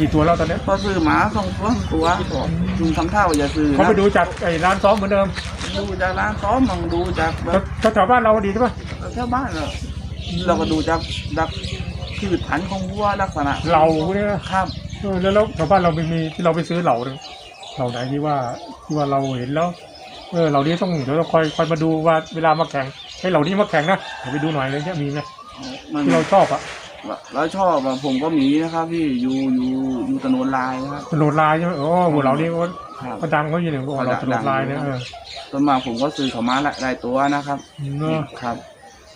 กี่ตัวแล้วตอนเนี้ยพอซื้อหมาสองตัวตัวลุงทำท่าว่าจะซื้อเขาไปดูจากไอ้ร้านซ้อมเหมือนเดิมดูจากร้านซ้อมมั่งดูจากแบแถวบแถวบ้านเราดีใช่ปะแถวบ้านเราเราก็ดูจากจากพืชพันธุ์ของวัวลักษณะเราเนี่ยครับเออแล้วแล้วแถวบ้านเราไม่มีที่เราไปซื้อเหล่าเนี่ยเหล่าไหนที่ว่าที่ว่าเราเห็นแล้วเออเหล่านี้ต้องเดี๋ยวเราคอยคอยมาดูว่าเวลามาแข่งให้เหล่านี้มาแข่งนะเดี๋ยวไปดูหน่อยเลยเนี่ยมีไหมมันที่เราชอบอะ เราชอบอะผมก็มีนะครับ พี่อยู่อยู่อยู่ตะโนนลายนะครับโหลดลายใช่ไหมโอ้โหเหล่านี้เขาครับเขาดังเขาอยู่เนี่ยเราโหลดลายเนี่ยเออต้นมาผมก็ซื้อเขามาละหลายตัวนะครับเนอะครับ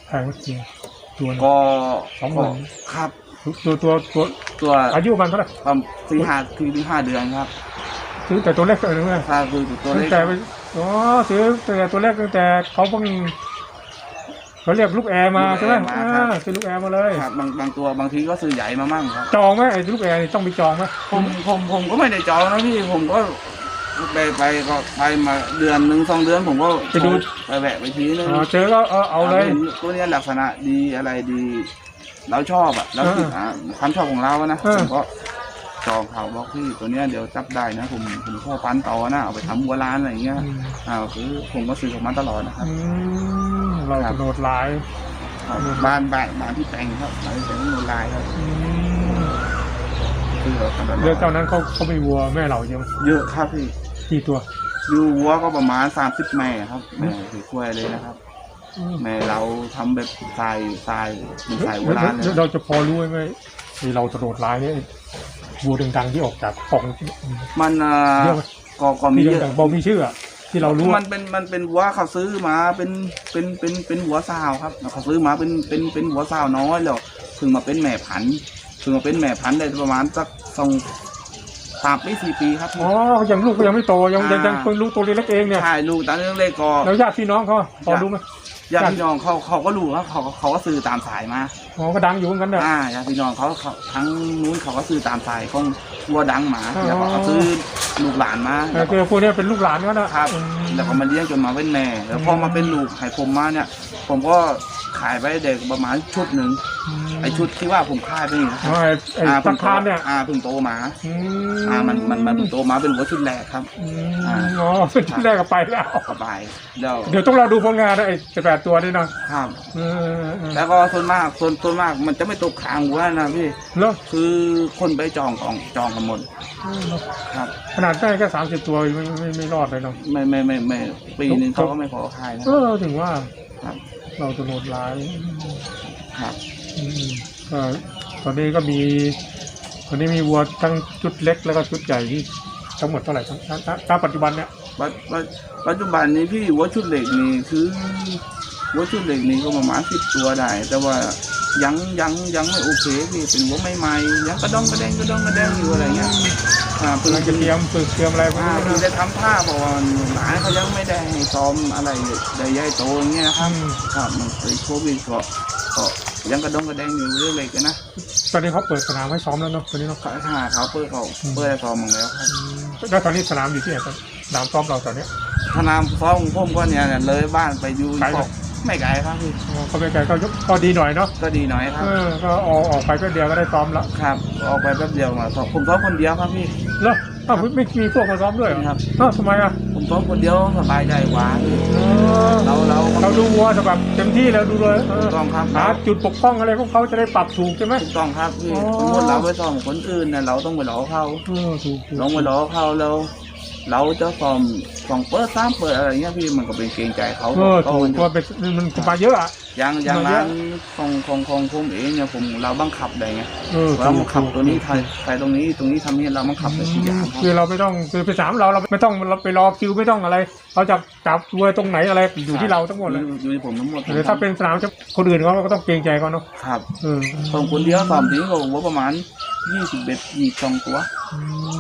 แพงจริงตัวหนึ่ง ก็สองหมื่นครับ ตัวตัวตัว ตัวอายุมันเท่าไหร่ประมาณสี่ห้าคือถึงห้าเดือนครับซื้อแต่ตัวเล็กเลยนะถ้าคือตัวตั้เล็งกแต่ไปอ๋อซื้อแต่ตัวแรกตั้งแต่เขาเพิ่ง เขาเรียกลูกแอร์มาใช่ไหมอ่าซื้อลูกแอร์มาเลย ครับบางบางตัวบางทีก็ซื้อใหญ่มามั่งครับ จองไหมไอ้ลูกแอร์นี่ต้องมีจองไหมผมผมผมก็ไม่ได้จองนะพี่ผมก็ไปไปก็ไปมาเดือนหนึ่งสองเดือนผมก็ไปแวะไปทีนึงอ๋อเจอก็เอาเอาเลย ห็นตัวเนี้ยลักษณะดีอะไรดี เราชอบอะเราคิดอ่าความชอบของเราอะนะเออ ผมก็จองเขาบอกพี่ตัวเนี้ยเดี๋ยวจับได้นะ ผมผมพ่อพันธุ์ต่อนะเอาไปทำวัวร้านอะไรอย่างเงี้ยอืมอ่าคือผมก็ซื้อของมันตลอดนะครับ อืม เรากระโดดหลายครับบ้านบ้านบ้านที่แต่งครับบ้านที่แต่งโนลายครับอืมซื้อของมันตลเรื่อองดเจ้านั้นเขาเขามีวัวแม่เราเยอะไหมเยอะครับพี่กี่ตัวอยู่วัวก็ประมาณสามสิบแม่ครับแม่ถือกล้วยเลยนะครับ แม่เราทำแบบทรายทรายเป็นทรายโบราณเลยแล้วเราจะพอรู้ไหมที่เรากระโดดหลายเนี่ยวัวดังๆที่ออกจากกล่อง มันอ่าเยอะไหม ก็ก็มีที่เยอะดังๆบอกมีชื่ออะ ที่เรารู้มัอะนเป็นมันเป็นวัวเขาซื้อมาเป็นเป็นเป็นเป็นหัวสาวครับเขาซื้อมาเป็นเป็นเป็นหัวสาวน้อยแล้วเพิ่งมาเป็นแม่พันธุ์เพิ่งมาเป็นแม่พันธุ์ได้ประมาณสักสองสามปีสี่ปีครับอ๋อยังลูกก็ยังไม่โตยังยังยังเพิ่งลูกตัวเล็กๆเองเนี่ยใช่ลูกตอนนี้เล็กก็แล้วญาติพี่น้องเขาพอรู้ไหมญาติพี่น้องเขาเขาก็รู้ครับเขาเขาก็ซื้อตามสายมาอ๋อก็ดังอยู่เหมือนกันเนี่ยอ่าญาติพี่น้องเขาเขาทั้งนู้นเขาก็ซื้อตามสายของวัวดังหมาอ๋อแล้วก็เขาซื้อ ลูกหลานมาแต่คือพวกเนี้ยเป็นลูกหลานกันนะครับ อืม แล้วก็มาเลี้ยงจนมาเป็นแม่ แล้วพอมาเป็นลูกไข่ผมมาเนี่ย ผมก็ ขายไปเด็กประมาณชุดหนึ่งไอชุดที่ว่าผมขายไปนี่นะคอ๋รัอบไอ้ไอ้อ่าตังคานเนี่ยอ่าเพิ่งโตมาอือ่ามันมันมันเพิ่งโตมาเป็นหัวชุดแรกครับ อืมอ่า อ๋อเป็นชุดแรกก็ไปแล้ว สบายแล้วเดี๋ยวต้องเราดูผลงานนะไอ้จะแปดตัวนี่เนาะครับเออเออเออแล้วก็ส่วนมากส่วนส่วนมากมันจะไม่ตกค้างหัวนะพี่แล้วคือคนไปจองกองจองกันหมดครับ ขนาดได้แค่สามสิบตัวไม่ไม่ไม่ไม่รอดเลยเนาะไม่ไม่ไม่ไม่ปีหนึ่งเขาก็ไม่ขอขายนะเออถึงว่า ครับ เราจะโหดร้ายครับอืมก็ตอนนี้ก็มีตอนนี้มีวัวทั้งชุดเล็กแล้วก็ชุดใหญ่ที่ทั้งหมดเท่าไหร่ทั้งณณณปัจจุบันเนี่ยปัจปัจปัจจุบันนี้พี่หัวชุดเหล็กนี่คือหัวชุดเหล็กนี่ก็ประมาณสิบตัวได้ แต่ว่ายังยังยังไม่โอเคพี่เป็นหัวใหม่ๆยังกระดองกระแดงกระดองกระแดงอยู่อะไรเงี้ย อ่าเพิ่งกำลังจะเตรียมฝึกเตรียมอะไรพวกอ่านี้เพิ่งนะจะทำท่าเพราะว่าหลานเขายังไม่ได้ให้ซ้อมอะไรใหญ่ๆโตอย่างเงี้ยครับ อืมครับมันเคยโควิดก็ก็ยังกระดองกระแดงอยู่เรื่องเล็กๆนะตอนนี้เขาเปิดสนามให้ซ้อมแล้วเนาะตอนนี้เนาะเขาถ้าเขาเปิดเขาเปิดให้ซ้อมมาแล้วครับอืมแล้วตอนนี้สนามอยู่ที่ไหนครับสนามซ้อมเราตอนเนี้ย ถ้านามซ้อมของผมก็เนี่ยเนี่ยเลยบ้านไปอยู่ไกลไหมก็ ไม่ไกลครับพี่อ๋อเขาไปไกลก็ยกก็ดีหน่อยเนาะก็ดีหน่อยครับเออก็ออกออกไปแป๊บเดียวก็ได้ซ้อมแล้วครับ ออกไปแป๊บเดียวมาซ้อมผมซ้อมคนเดียวครับพี่แล้วอ้าวไม่ไม่มีพวกมาซ้อมด้วยเหรอครับอ้าวทำไมอะผมซ้อมคนเดียวสบายใจกว่าเออเราเราเราดูวัวแต่แบบเต็มที่แล้วดูเลยเอถูอกต้องครับหาจุดปกป้องอะไรพวกเขาจะได้ปรับถูกใช่ไหมถูกต้องครับพี่อ๋อสมมติเราไปซ้อมคนอื่นเนี่ยเราต้องไปรอเขาเออถูกถูกลงไปรอเขาแล้ว เราจะซ้อมสองเปิดสามเปิดอะไรเงี้ยพี่มันก็เป็นเกรงใจเขาเออเขาถูกมันเพราะเป็นมันมาเยอะอะ อย่างอย่างมาเยร้าอะนของของของผมเองเนี่ยผมเราบังคับได้ไงเออเราบังคับถูกตัวนี้ไทยไทยตรงนี้ตรงนี้ทำนี่เราบังคับได้ทุกอย่างครับคือเราไม่ต้องคือไปสามเราเราไม่ต้องเราไปรอคิวไม่ต้องอะไรเขาจะจับวัวตรงไหนอะไรอยู่ที่เราทั้งหมดเลยอยู่ที่ผมทั้งหมดหรือถ้าเป็นสนามจะคนอื่นเขาก็ต้องเกรงใจเขาเนาะครับเออผมคนเดียวสอมทิ้งก็หัวประมาณ ยี่สิบเอ็ดยี่สองตัว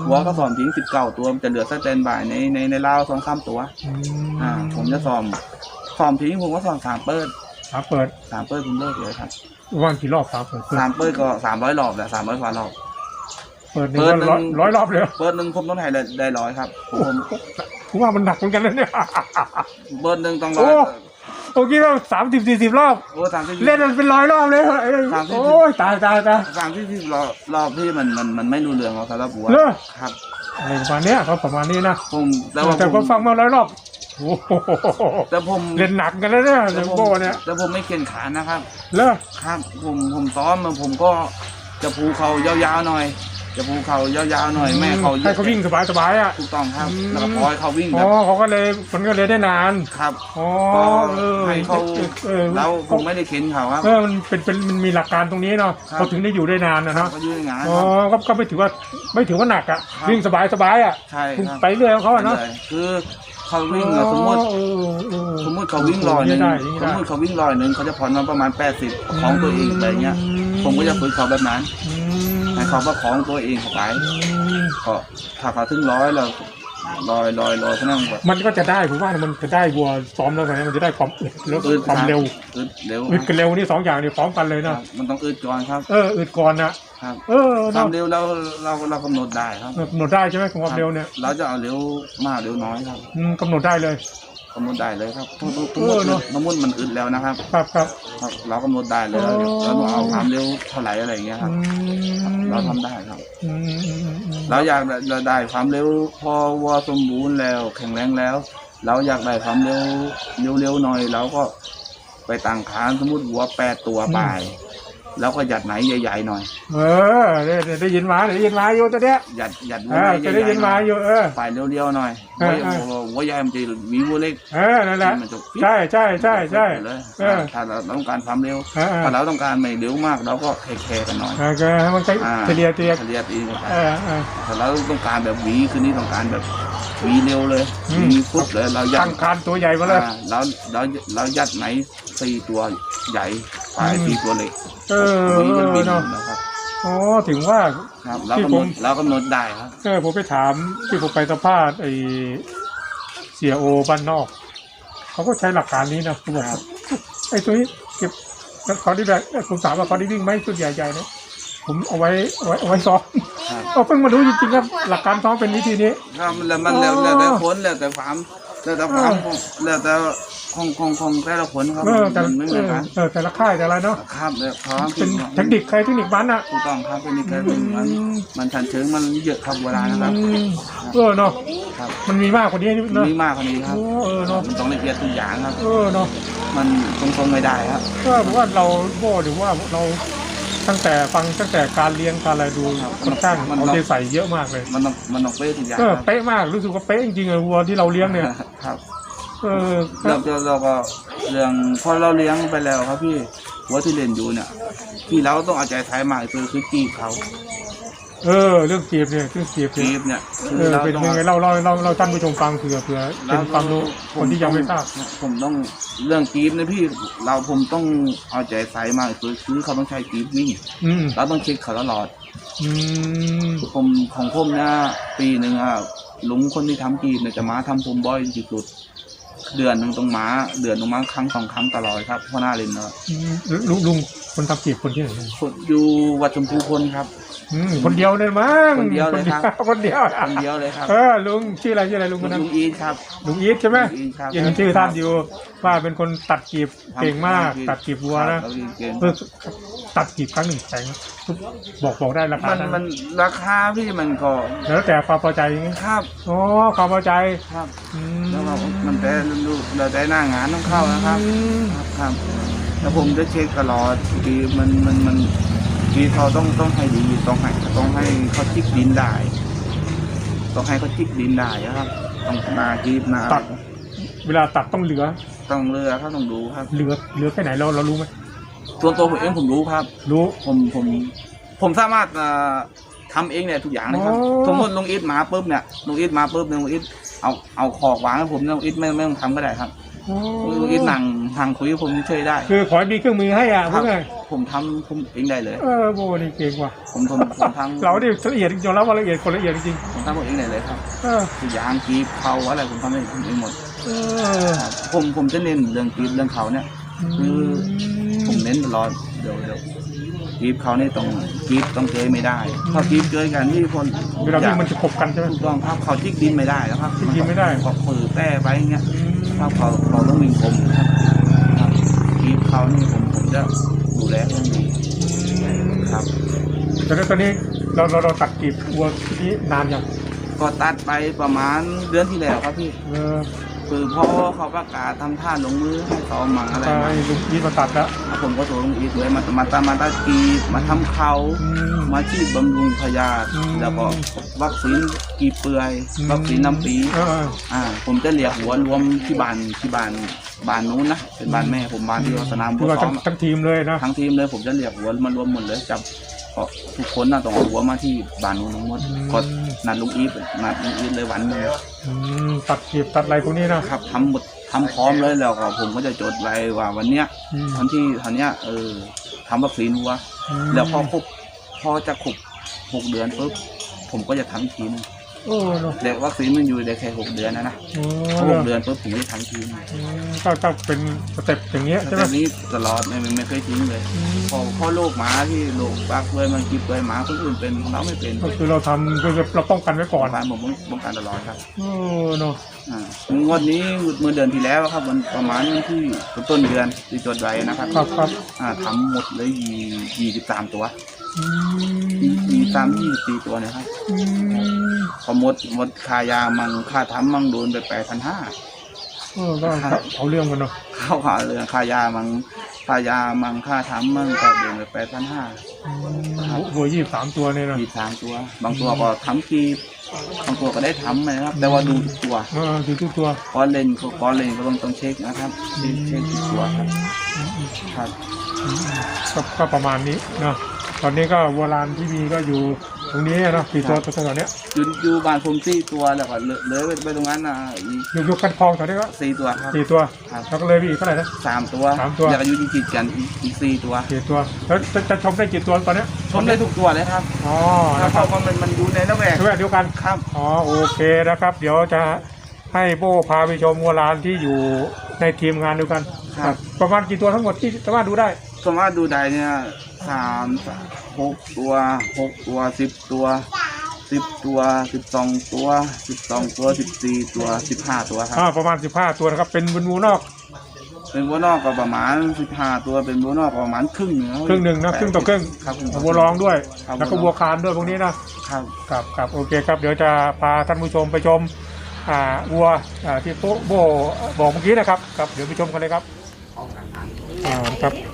หัวก็สอมทิ้งสิบเก้าตัวมันจะเหลือสแตนบายในในในราวสองสามตัว อ่า ผมจะสอมสอมทิ้งผมก็สอมสามเปิดสามเปิดสามเปิดผมเลิกเลยครับวันกี่รอบสามเปิดเปิดสามเปิดก็สามร้อยรอบแหละสามร้อยกว่ารอบเปิดหนึ่งเปิดก็ร้อยหนึ่งร้อยรอบเลยเหรอเปิดหนึ่งผมต้องให้ได้ได้ร้อยครับผมผมว่ามันหนักเหมือนกันนะเนี่ยเปิดหนึ่งต้องร้โอ้อย ผมคิดว่าสามสิบสี่สิบรอบ โอ้สามสิบเล่นมันเป็นร้อยรอบเลยเอ้ยสามสิบ โอ้ยตายตายตาย สามสิบสิบรอบรอบที่มันมันมันไม่รู้เรื่องของสารบัวเหรอ ครับ อะไรประมาณเนี้ยเขาประมาณนี้นะผมแต่ว่าแต่ผพอมฟังมาร้อยรอบโอ้โหแต่ผมเล่นหนักกันแล้วเนี่ยแต่เรื่องผมโบเนี่ยแต่ผมไม่เข็นขานนะครับ เลิกครับ ผมผมซ้อมมาผมก็จะภูเขายาวๆหน่อย จะภูเขายาวๆหน่อยแม่เขาให้เขาวิ่งสบายสบายๆอะ ถูกต้องครับ อืม แล้วก็ปล่อยเขาวิ่งอ๋แบอบเขาก็เลยมันก็เลยได้นาน ครับอ๋อก็เออให้เขาเออแล้วผมไม่ได้เข็นเขาครับ เออมันเป็นเป็นมันมีหลักการตรงนี้เนาะครับ เขาถึงได้อยู่ได้นานนะเนาะก็ยืนงานอ๋อครับ ก็ก็ไม่ถือว่าไม่ถือว่าหนักอะครับ วิ่งสบายสบายๆอะใช่ครับไปเรื่อยของเขาอะเนาะเลยคือเขาวิ่งอะสมมติเออเออ สมมติเขาวิ่งลอยหนึ่งได้สได้มมติเขาวิ่งลอยหนึ่งเขาจะผ่อนมาประมาณแปดสิบของตัวเองอะไรเงี้ยผมก็จะฝึกเขาแบบนั้น อืมให้ เขาประคองตัวเองเข้าไปอืมก็ถ้าเขาถึงร้อยแล้วลอยลอยลอยเขานั่งแบบมันก็จะได้ผมว่ามันจะได้วัวซ้อมแล้วไงมันจะได้ความอึดแล้วก็ความเร็วอึดเร็วอึดกับเร็วนี่สองอย่างนี่พร้อมกันเลยครันะบมันต้องอึดก่อนครับ เอออึดก่อนนะครับเออคเนาะวามเร็วเราเราเรากำหนดได้ครับกำหนดได้ใช่ไหมความเร็วเนี่ยเราจะเอาเร็วมากเร็วน้อยครับอืมกำหนดได้เลย กำหนดได้เลยครับทุกทุกทุกเออเนอะ น้ำมันมันอึดแล้วนะครับครับครับ ครับ เรากำหนดได้เลยเราอ๋อเราต้องเอาความเร็วเท่าไหร่อะไรอย่างเงี้ยคอืรับมเราทำได้ครับ อืมอืมอืมอืมเราอยากได้เราได้ความเร็วพอวัวสมบูรณ์แล้วแข็งแรงแล้ว เราอยากได้ความเร็วเร็วๆหน่อยเราก็ไปตั้งคานสมมติวัวแปดตัวไป แล้วก็หยัดไหนใหญ่ๆหน่อยเออได้ได้ได้ยินมาได้ยินมาอยู่ตัวเนี้ยหยัดหยัดวัเอวอไหนจะใหได้ญ่ยินๆหมาน่อยอยู่เออ ฝ่ายเร็วๆหน่อยเอวัวอเออวัววัวใหญ่มันจะมีวัวเล็กเออนั่นแหละมันจะฟิตใช่ใช่ใช่ใช่เลยเออ ถ้าเราต้องการความเร็วเออเออ ถ้าเราต้องการไม่เร็วมากเราก็แคร์ๆกันหน่อยเออก็ให้มันใช้อ่าเฉลี่ยเฉลี่ยเฉลี่ยตีกันไปเออเออถ้าเราต้องการแบบหวีคืนนี้ต้องการแบบ หวีเร็วเลย อืมหวีฟุตเลยเรายัตั้ดงคานตัวใหญ่มาเลย อ่าเราเราเรายัดไหนสี่ตัวใหญ่ปลายอืม สี่ตัวเล็กเออหวีมันบินเนาะนะครับ อ๋อถึงว่า ครับเราที่กำหผนมดเรากำหนดได้ครับ เออผมไปถามที่ผมไปสัมภาษณ์ไอเสียโอบ้านนอก เขาก็ใช้หลักการนี้นะเขาบอกครับ ไอ้ตัวนี้เก็บแล้วเขาได้แบบเอ้ยผมถามว่าเขาได้วิ่งไหมชุดใหญ่ๆเนี่ย ผมเอาไว้เอาไว้เอาไว้ซ้อมครับเอาเพิ่งมารู้จริงๆครับหลักการซ้อมเป็นวิธีนี้ ครับมันแล้วมันแล้วอ๋อแล้วแต่คนแล้วแต่ความแล้วแต่ความเออแล้วแต่ของของของแต่ละคนครับเออแต่มันไม่เหมือนกันเออแต่ละค่ายแต่ละเนาะครับแล้วความเป็นเทคนิคใครเทคนิคมันอะถูกต้องครับเป็นอีกแค่หนึ่งมันอืมมันชันเชิงมันเยอะครับเวลานะครับอืมเออเนาะครับมันมีมากกว่านี้เนาะมีมากกว่านี้ครับโอ้เออเนาะมันต้องละเอียดทุกอย่างครับเออเนาะมันตรงๆไม่ได้ครับก็ผมว่าเราโบ้หรือว่าเรา ตั้งแต่ฟังตั้งแต่การเลี้ยงการอะไรดูครับค่อนข้างมันเอาเราใจใส่เยอะมากเลย มันต้องมันต้องเป๊ะทุกอย่างก็ครับเป๊ะมากรู้สึกว่าเป๊ะจริงๆเลยวัวที่เราเลี้ยงเนี่ยครับเออเราเราเราก็เรื่องพอเราเลี้ยงไปแล้วครับพี่หัวที่เล่นอยู่เนี่ยที่เราต้องเอาใจใส่มากที่สุดคือกีบเขา เออ เรื่องเกีบเนี่ยเรื่องเกีบเนี่ยกีบเนี่ยคืเอออเราเป็นต้องยังไงเราเราเราเราท่านผู้ชมฟังเผื่อเผื่อเป็นความรู้คนที่ยังไม่ทราบ ผมต้องเรื่องกีบนะพี่เราผมต้องเอาใจใส่มากที่สุดคือเขาต้องใช้กีบวิ่งอืมเราต้องเช็คเขาตลอด อืมผมของผมเนี่ยปีหนึ่งอะลุงคนที่ทำกีบเนี่ยจะมาทำผมบ่อยที่สุด เดือนหนึ่งต้องมาเดือนต้องมาครั้งสองครั้งตลอดครับเพราะหน้าเล่นเนาะอืมลุงลุงคนทำเกีบคนที่ไหนเนี่ยคนอยู่วัดชมพูพลครับ อืมคนเดียวเลยมั้งคนเดียวเลยครับ คนเดียวคนเดียวเลยครับ เออลุงชื่ออะไรชื่ออะไรลุงคนนั้นลุงอีทครับ ลุงอีทใช่ไหมลุงอีทครับยังชื่อท่านอยู่ว่าเป็นคนตัดกีบเก่งมากทำตัดกีบวัวครันะบเก่ง เออตัดกีบครั้งหนึ่งแพงบอกบอกได้ราคามันนั้นมันราคาพี่มันก็แล้วแต่ความพอใจอย่างงี้ครับอ๋อความพอใจครับอืมแล้วเรามันแต่ลูกเราแต่หน้างานต้องเข้านะครับ อืมครับครับแล้วผมจะเช็คตลอดทีมันมันมัน ทีเขาต้องต้องให้ดีต้องให้ต้องให้เขาจิกดินได้ ต้องให้เขาจิกดินได้นะครับ ต้องนากีบนาตัด เวลาตัดต้องเหลือ ต้องเรือเขาต้องดูครับเหลือเหลือแค่ไหนเราเรารู้ไหมส่วนตัวผมเองผมรู้ครับ รู้ผมผมผมสามารถเอ่อทำเองเนี่ยทุกอย่างเลยครับอ๋อสมมติลุงอิทมาปุ๊บเนี่ยลุงอิทมาปุ๊บเนี่ยลุงอิทเอาเอาขอกวางให้ผมเนี่ยลุงอิทไม่ไม่ต้องทำก็ได้ครับ ลุงอิทนั่งนั่งคุยกับผมเฉยๆได้ คือขอให้มีเครื่องมือให้อะคพูรัดบไงผมทำผมเองได้เลย เออโบนี่เก่งว่ะ ผมผมผมทำเราดิละเอียดยอมรับว่าละเอียดคนละเอียดจริงผมทำผมเองได้เลยครับๆเออทุกอย่างกรีบเขาอะไรผมทำเองผมเองหมดเออครับผมผมจะเน้นเรื่องกรีบเรื่องเขาเนี่ย คือผมเน้นตลอดเดี๋ยวเดี๋ยวกรีบเขานี่ต้องกรีบต้องเกยไม่ได้ถ้ากรีบเกยกันที่คนเวลาวิ่งมันจะขบกันใช่ไหม ถูกต้องครับเขาจิกดินไม่ได้แล้วครับจิกดินไม่ได้เขาปือแป้ไปอย่างเงี้ยอืม ครับเขาเขาต้องวิ่งกลมครับอีฟเขานี่ผมผมจะดูแลอย่างดีครับแต่ตอนนี้เราเราเราตัดกีบวัวที่นี้นานยังก็ตัดไปประมาณเดือนที่แล้วครับพี่ เออ คือพ่อเขาประกาศทำท่าลงมือให้ซ้อมมังอะไรใช่มาลุงยีดมาตัดแล้วผมก็โทรลงอีฟเลยมามาตามมาตากีบมาทำเขาอืม มาชีดบำรุงพยาธิอืม แล้วก็วัคซีนกีบเปื่อยอืมวัคซีนน้ำปีเออ อ่าผมจะเรียกหัวรวมที่บ้านที่บ้านบ้านนู้นนะเป็นบ้านแม่ผมบ้านที่วัดสนามคืบัอวว่าซ้อทั้งมทั้งทีมเลยนะทั้งทีมเลยผมจะเรียกหัวมารวมหมดเลยจับ เพราะทุกคนน่ะต้องเอาหัวมาที่บ้านนู้นทั้งหมดก็นัดลุงอีฟนัดลุงอีฟเลยวันหนึงอืมตัดกีบตัดอะไรพวกนี้นะครับทำหมดทำพร้อมเลยแล้วก็ผมก็จะจดไว้ว่าวันเนี้ยอืมวันที่ทันเนี้ยเออทำวัคซีนวัวมแล้วพอครบพอจะครบหกเดือนปุ๊บผมก็จะทำอีกทีนึง โอ้เนอะแต่วัคซีนมันอยู่ได้แค่หกเดือนนะนะโอ้พอเนหอะกเดือนปุ๊บผมจะทำอีกทีนึงอืมก็ก็เป็นสเต็ปอย่างเงี้ยใช่ไหมแต่นี้ตลอดไม่ไม่ไม่เคยทิ้งเลย อืมพอพ่อโรคหมาที่โรคปากเลยมันกิบเลยหมาคนอื่นเป็นเราไม่เป็นก็คือเราทำคือเราป้องกันไว้ก่ก่ออนนการผมป้องกันตลอดครับ โอ้เนอะอ่างวดนี้เมื่อเดือนที่แล้วครับมันประมาณวันที่ต้นเดือนที่จดไว้นะครับครับครับอ่าทำหมดเลยยี่ยี่สิบสามตัวอืยี่ มสามยี่สิบสี่ตัวเนะครับอืมพอหมดหมดค่ายามังค่าทำมังโดนไปแปดพันห้าเออก็เอาเรื่องกันเนาะเข้าขาเรื่องค่ายามังค่ายามังค่าทำมังก็โดนไปแปดพันห้าอืมวัวยี่สิบสามตัวเนี่ยนะยี่สามตัว บางตัวก็ทำกีบบางตัวก็ได้ทำนะครับ แต่ว่าดูทุกตัวเออดูทุกตัวก้อนเลนก็ก้อนเลนก็ต้องต้องเช็คนะครับเช็คเช็คทุกตัวครับอืมอืมครับอืมก็ก็ประมาณนี้เนาะ ตอนนี้ก็วัวลานที่มีก็อยู่ตรงนี้เนาะสี่ตัวตัวตัวเนี้ยอยู่อยู่บ้านผมสี่ตัวแล้วก็เหลือเลยไปตรงนั้นนะอีกอยู่อยู่กันคลองตอนนี้ก็สี่ตัวครับ สี่ตัวครับ แล้วก็เลยมีอีกเท่าไหร่นะ สามตัวสามตัวอยากอยู่ที่จิตกันอีกอีกสี่ตัวสี่ตัวแล้วจะจะชมได้กี่ตัวตอนเนี้ยชมได้ทุกตัวเลยครับอ๋อครับนะเพครับราะว่ามันมันอยู่ในระแวก ช่วยเดียวกัน ครับ อ๋อโอเคนะครับ เดี๋ยวจะให้โบพาไปชมวัวลานที่อยู่ในทีมงานเดียวกันครับ ประมาณกี่ตัวทั้งหมดที่สามารถดูได้ สามารถดูได้เนี่ย สามหกตัวหกตัวสิบตัวสิบตัวสิบสองตัวสิบสองตัวสิบสี่ตัวสิบห้าตัวครับอ่าประมาณ 15 ตัวนะครับ เป็นเป็นวัวนอก เป็นวัวนอกก็ประมาณสิบห้าตัวเป็นวัวนอกก็ประมาณครึ่งหนึ่งครึ่งหนึ่งนะครึ่งต่อครึ่งครับครึ่งต่อวัวรองด้วย ครับ แล้วก็วัวคานด้วยพวกนี้นะ ครับ ครับครับโอเคครับเดี๋ยวจะพาท่านผู้ชมไปชมอ่าวัวอ่าที่โป๊ะโบบอกเมื่อกี้นะครับครับเดี๋ยวไปชมกันเลยครับอ่าครับอะ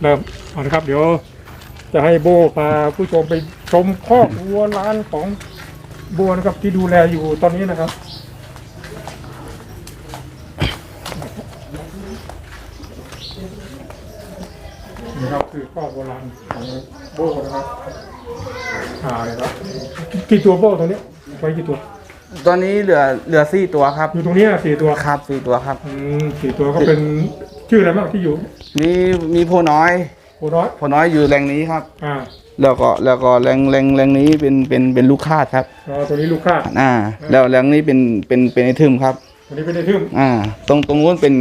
เริ่มเอาละครับ เดี๋ยว จะให้โบพาผู้ชมไปชมคอกวัวร้านของโบนะครับที่ดูแลอยู่ตอนนี้นะครับ นี่ครับคือข้อโบราณของโบนะครับอ่าเลยครับกี่ตัวโบตรงนี้ไว้กี่ตัว ตอนนี้เหลือเหลือสี่ตัวครับ อยู่ตรงนี้นะสี่ตัว ครับสี่ตัวครับ อืมสี่ตัวก็เป็น ชื่ออะไรบ้างที่อยู่มีมีโพน้อยโบน้อยโพน้อยอยู่แรงนี้ครับ อ่า แล้วก็แล้วก็แรงแรงแรงนี้เป็นเป็นเป็นลูกคาดครับอ๋อตัวนี้ลูกค้าดอ่า แล้วแรงนี้เป็นเป็นเป็นไอทึมครับตัวนี้เป็นไอทึมอ่า ตรงตรงนู้นเป็น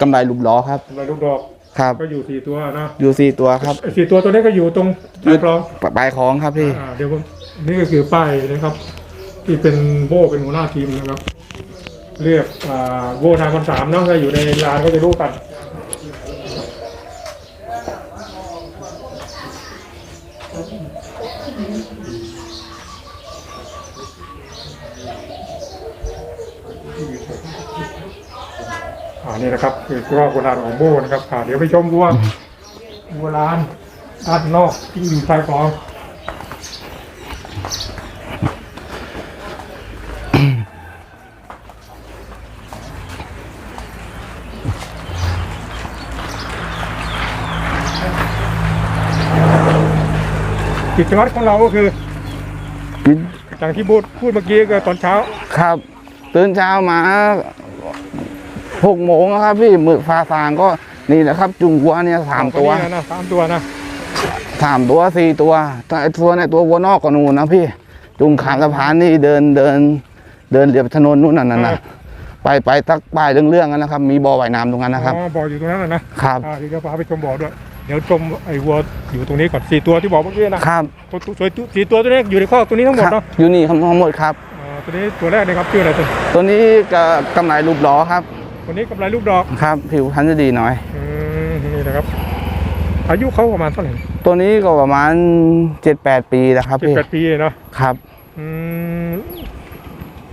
กำไรลูกล้อครับทำลายลูกดอกครับก็อยู่สี่ตัวนะอยู่สี่ตัวครับไอ้สี่ตัวตัวนี้ก็อยู่ตรงอยู่กลองปลายของครับพี่อ่าเดี๋ยวผมนี่ก็คือป้ายนะครับ ที่เป็นโบเป็นหัวหน้าทีมนะครับ เรียกอ่าโบทางคนสามเนาะถ้าอยู่ในลานก็จะรู้กัน นี่นะครับคือว่าโบราณของโบนะครับอ่าเดี๋ยวไปชมวัวโบราณด้านนอกที่อยู่ชายคลองกิจวัตรของเราก็คืออย่างที่พูดพูดเมื่อกี้ก็ตอนเช้า ครับ ตื่นเช้ามา หกโมงนะครับพี่มือฟ้าสางก็นี่แหละครับ จุงวัวเนี่ยสามตัวเอคนนี้นะสามตัวนะสามตัวสี่ตัวแต่ไอ้ตัวในยตัววัวนอกก็นู่นนะพี่จุงขามสะพานนี่เดินเดิน เดินเรียบถนนนู่นน่ะนะนะไปไปตักป้ายเรื่องๆกันนะครับ มีบ่อว่ายน้ำตรงนั้นนะครับอ๋อบอกอยู่ตรงนั้นนะนะครับอ่าเดี๋ยวจะพาไปชมบ่อด้วยเดี๋ยวชมไอ้วัวอยู่ตรงนี้ก่อนสี่ตัวที่บอกเมื่อกี้นะครับตัวตัวตัวสี่ตัวตัวนี้อยู่ในข้อกตัวนี้ทั้งหมดครับเนาะอยู่นี่ครับทั้งหมดครับอ่าตัวนี้ตัวแรกนะครับชื่ออะไรตัวตัวนี้ก็กำไรรูปล้อครับ วันนี้กำไรลูกดอกครับ ผิวพรรณจะดีหน่อย อืมนี่นะครับ อายุเขาประมาณเท่าไหร่ตัวนี้ก็ประมาณ 7-8 ปีแล้วครับเจ็ดพี่แปดปีเนาะครับ อืม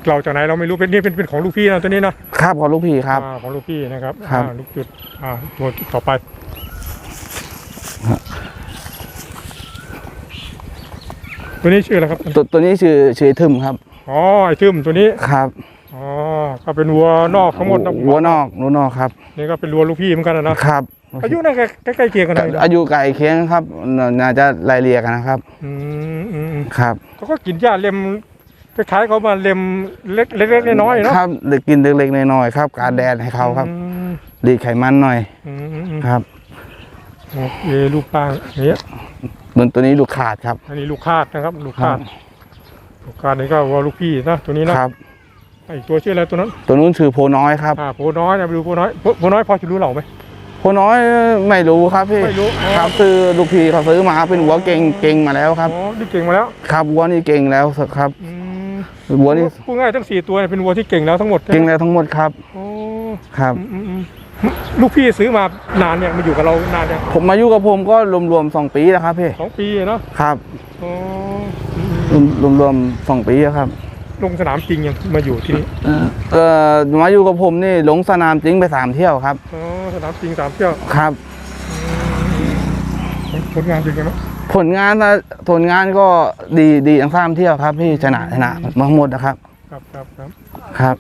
เราจากไหนเราไม่รู้เป็นนี่เป็นเป็นของลูกพี่นะตัวนี้นะครับขอลูกพี่ครับ อ่าของลูกพี่นะครับครับ อ่าลูกจุดอ่าตัวต่อไปตัวนี้ชื่ออะไรครับตัวตัวนี้ชื่อชื่อทึมครับอ๋อไอทึมตัวนี้ ครับ อ๋อก็เป็นวัวนอกทั้งหมดนะวัวนอกวัวนอกครับ นี่ก็เป็นวัวลูกพี่เหมือนกันนะนะครับ อายุน่าจะใกล้ๆเคียงกันนะอายุไก่เคียงครับ น่าจะไล่เรียกันนะครับอืมอืมอืมครับเขาก็กินหญ้าเล็มคล้ายๆเขามาเล็มเล็กเล็กๆน้อยๆเนาะครับเด็กกินเล็กๆน้อยๆครับ การแดดให้เขาครับอืมดีดไขมันหน่อยอืมอืมอืมครับโอเคลูกปลางอย่างเงี้ยเหมือนตัวนี้ลูกขาดครับ อันนี้ลูกคาดนะครับ ลูกครัคาบดลูกคาดนี่ก็วัวลูกพี่นะตัวนี้นะครับ อีกตัวชื่ออะไรตัวนั้นตัวนู้นชื่อโพน้อยครับอ่าโพน้อยนะไปดูโพน้อยโพโพน้อยพอจะรู้เหล่าไหม โพน้อยไม่รู้ครับพี่ไม่รู้อ๋อ ครับซื้อลูกพี่เขาซื้อมาเป็นวัวเก่งเก่งมาแล้วครับอ๋อนี่เก่งมาแล้วครับวัวนี่เก่งแล้วครับอืมวัวนี่พูดง่ายทั้งสี่ตัวเนี่ยเป็นวัวที่เก่งแล้วทั้งหมดใช่ไหมเก่งแล้วทั้งหมดครับโอ้ครับ อืมอืมอืมลูกพี่ซื้อมานานเนี่ยมาอยู่กับเรานานเนี่ยงผมมาอยู่กับผมก็รวมๆสองปีแล้วครับพี่สองปีเนาะครับอ๋ออืมรวมรวมๆสองปีแล้วครับ ลงสนามจริงยังมาอยู่ที่นี่เอ่อมาอยู่กับผมนี่ลงสนามจริงไปสามเที่ยวครับอ๋อสนามจริงสามเที่ยวครับผลงานเป็นไงบ้างผลงานนะผลงานก็ดีดีทั้งสามเที่ยวครับพี่ชนะชนะทั้งหมดนะครับ ครับครับครับครับ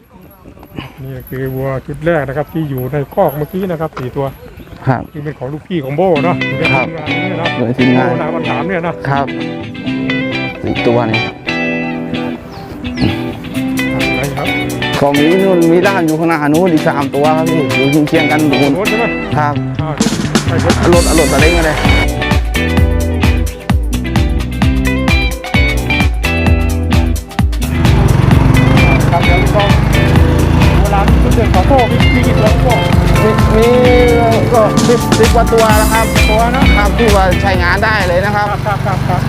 นี่คือวัวชุดแรกนะครับ ที่อยู่ในคอกเมื่อกี้นะครับสี่ตัวครับคือเป็นของลูกพี่ของโบเนาะอยู่ในครับทีมงานนี้เนาะอยู่ในทีมงานโบนาบันสามเนี่ยนะครับสี่ตัวนี้ ก็มีนู่นมีด้านอยู่ข้างหน้านู้นอีกสามตัวครับพี่อยู่เคียงๆกันนู่นรถใช่ไหมครับอ่ารถรถรถตะเล้งอะไรครับเดี๋ยวพี่ต้องเวลาชุดเด่นขอโบมีมีกี่ตัวโบมีมีก็สิบสิบกว่าตัวแล้วครับ ตัวนะครับที่ว่าใช้งานได้เลยนะครับ ครับครับครับครับ